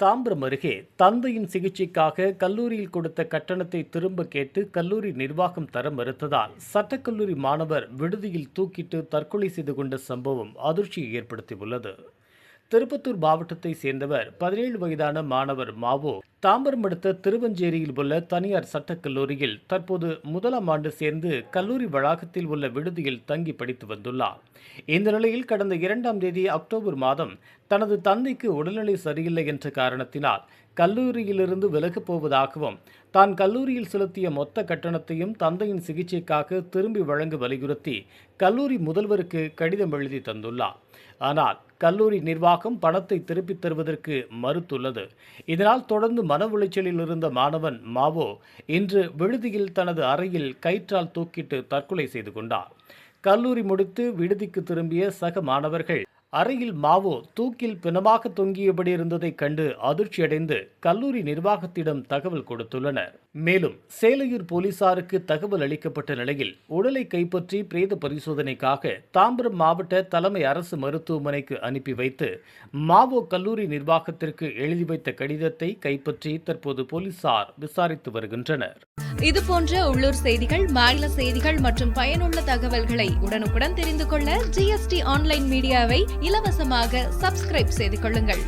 தாம்பரம் அருகே தந்தையின் சிகிச்சைக்காக கல்லூரியில் கொடுத்த கட்டணத்தை திரும்ப கேட்டு கல்லூரி நிர்வாகம் தர மறுத்ததால் சட்டக்கல்லூரி மாணவர் விடுதியில் தூக்கிட்டு தற்கொலை செய்து கொண்ட சம்பவம் அதிர்ச்சியை ஏற்படுத்தியுள்ளது. திருப்பத்தூர் மாவட்டத்தை சேர்ந்தவர் பதினேழு வயதான மாணவர் மாவோ தாம்பரம் அடுத்த திருவஞ்சேரியில் உள்ள தனியார் சட்டக் கல்லூரியில் தற்போது முதலாம் ஆண்டு சேர்ந்து கல்லூரி வளாகத்தில் உள்ள விடுதியில் தங்கி படித்து வந்துள்ளார். இந்த நிலையில் கடந்த இரண்டாம் தேதி அக்டோபர் மாதம் தனது தந்தைக்கு உடல்நிலை சரியில்லை என்ற காரணத்தினால் கல்லூரியிலிருந்து விலகப் போவதாகவும் தான் கல்லூரியில் செலுத்திய மொத்த கட்டணத்தையும் தந்தையின் சிகிச்சைக்காக திரும்பி வழங்க வலியுறுத்தி கல்லூரி முதல்வருக்கு கடிதம் எழுதி தந்துள்ளார். ஆனால் கல்லூரி நிர்வாகம் பணத்தை திருப்பித் தருவதற்கு மறுத்துள்ளது. இதனால் தொடர்ந்து மன உளைச்சலில் இருந்த மாணவன் மாவோ இன்று விடுதியில் தனது அறையில் கயிற்றால் தூக்கிட்டு தற்கொலை செய்து கொண்டார். கல்லூரி முடித்து விடுதிக்கு திரும்பிய சக மாணவர்கள் அறையில் மாவோ தூக்கில் பிணமாக தொங்கியபடி இருந்ததைக் கண்டு அதிர்ச்சியடைந்து கல்லூரி நிர்வாகத்திடம் தகவல் கொடுத்துள்ளனர். மேலும் சேலையூர் போலீசாருக்கு தகவல் அளிக்கப்பட்ட நிலையில் உடலை கைப்பற்றி பிரேத பரிசோதனைக்காக தாம்பரம் மாவட்ட தலைமை அரசு மருத்துவமனைக்கு அனுப்பி வைத்து மாவோ கல்லூரி நிர்வாகத்திற்கு எழுதி வைத்த கடிதத்தை கைப்பற்றி தற்போது போலீசார் விசாரித்து வருகின்றனர். இது போன்ற உள்ளூர் செய்திகள் மாநில செய்திகள் மற்றும் பயனுள்ள தகவல்களை உடனுக்குடன் தெரிந்து கொள்ள ஜிஎஸ்டி ஆன்லைன் மீடியாவை இலவசமாக சப்ஸ்கிரைப் செய்து கொள்ளுங்கள்.